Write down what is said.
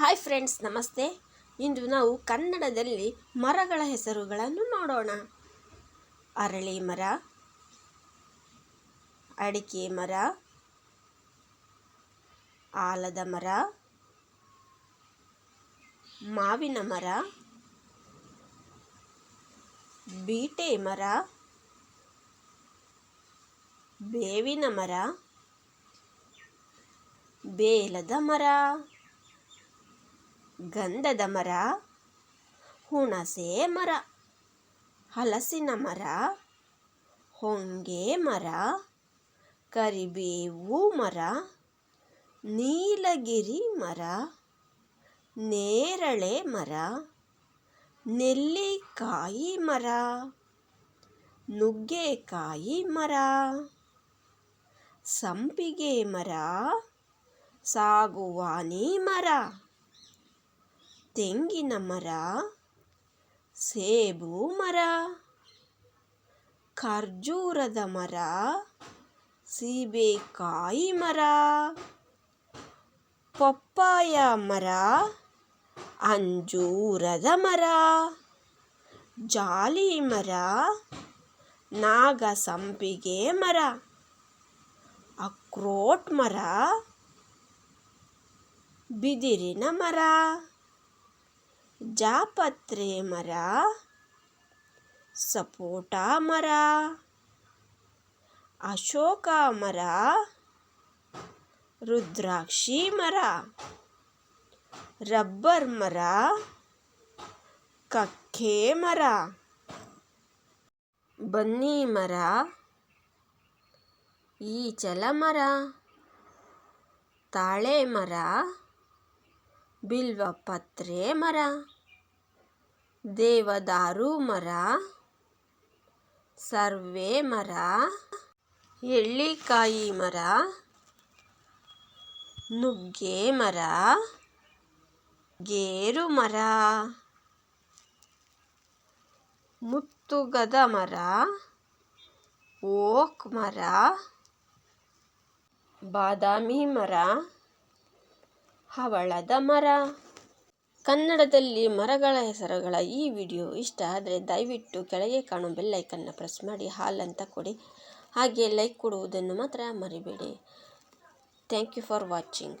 Hi friends ನಮಸ್ತೆ. ಇಂದು ನಾವು ಕನ್ನಡದಲ್ಲಿ ಮರಗಳ ಹೆಸರುಗಳನ್ನು ನೋಡೋಣ. ಅರಳಿ ಮರ, ಅಡಿಕೆ ಮರ, ಆಲದ ಮರ, ಮಾವಿನ ಮರ, ಬೀಟೆ ಮರ, ಬೇವಿನ ಮರ, ಬೇಲದ ಮರ. ಗಂಧದ ಮರ, ಹುಣಸೆ ಮರ, ಹಲಸಿನ ಮರ, ಹೊಂಗೆ ಮರ, ಕರಿಬೇವು ಮರ, ನೀಲಗಿರಿ ಮರ, ನೇರಳೆ ಮರ, ನೆಲ್ಲಿಕಾಯಿ ಮರ, ನುಗ್ಗೆಕಾಯಿ ಮರ, ಸಂಪಿಗೆ ಮರ, ಸಾಗುವಾನಿ ಮರ. ತೆಂಗಿನ ಮರ, ಸೇಬು ಮರ, ಖರ್ಜೂರದ ಮರ, ಸೀಬೆಕಾಯಿ ಮರ, ಪಪ್ಪಾಯ ಮರ, ಅಂಜೂರದ ಮರ, ಜಾಲಿ ಮರ, ನಾಗಸಂಪಿಗೆ ಮರ ಅಕ್ರೋಟ್ ಮರ, ಬಿದಿರಿನ ಮರ. ಜಾಪತ್ರೆ ಮರ ಸಪೋಟ ಮರ ಅಶೋಕ ಮರ ರುದ್ರಾಕ್ಷಿ ಮರ ರಬ್ಬರ್ ಮರ ಕಕ್ಕೆ ಮರ ಬನ್ನಿ ಮರ ಈಚಲ ಮರ ತಾಳೆ ಮರ ಬಿಲ್ವಪತ್ರೆ ಮರ ದೇವದಾರು ಮರ, ಸರ್ವೆ ಮರ, ಎಳ್ಳಿಕಾಯಿ ಮರ, ನುಗ್ಗೆ ಮರ, ಗೇರು ಮರ, ಮುತ್ತುಗದ ಮರ, ಓಕ್ ಮರ, ಬಾದಾಮಿ ಮರ, ಹವಳದ ಮರ. ಕನ್ನಡದಲ್ಲಿ ಮರಗಳ ಹೆಸರುಗಳ ಈ ವಿಡಿಯೋ ಇಷ್ಟ ಆದರೆ ದಯವಿಟ್ಟು ಕೆಳಗೆ ಕಾಣೋ ಬೆಲ್ಲೈಕನ್ನ ಪ್ರೆಸ್ ಮಾಡಿ, ಹಾಲ್ ಅಂತ ಕೊಡಿ. ಹಾಗೆ ಲೈಕ್ ಕೊಡುವುದನ್ನು ಮಾತ್ರ ಮರಿಬೇಡಿ. Thank you for watching